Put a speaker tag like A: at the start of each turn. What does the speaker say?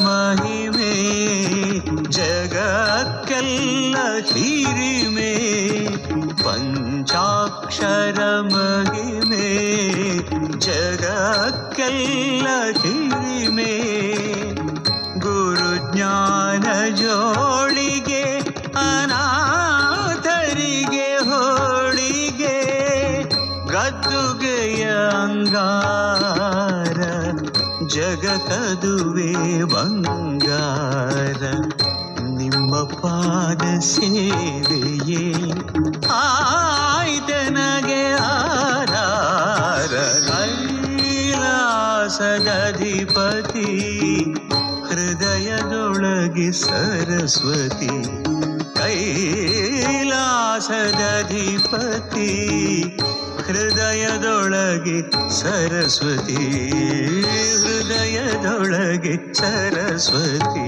A: ಮಹಿಮೆ ಜಗಕ್ಕೆಲ್ಲ ಹಿರಿಮೆ ಪಂಚಾಕ್ಷರ ಮಹಿಮೆ ಜಗಕ್ಕೆಲ್ಲ ಹಿರಿಮೆ ಗುರು ಜ್ಞಾನ ಜೋಳಿಗೆ ಅನಾಥರಿಗೆ ಹೋಳಿಗೆ ಗದ್ದುಗೆಯ ಅಂಗಾರ ಜಗಕದುವೆ ಬಂಗಾರ ನಿಮ್ಮ ಪಾದ ಸೇವೆಯೇ ಆಯ್ತನಗೆ ಆರಾರ. ಹೃದಯದೊಳಗೆ ಸರಸ್ವತಿ ಕೈಲಾಸದಧಿಪತಿ ಹೃದಯದೊಳಗೆ ಸರಸ್ವತಿ. ಹೃದಯದೊಳಗೆ ಸರಸ್ವತಿ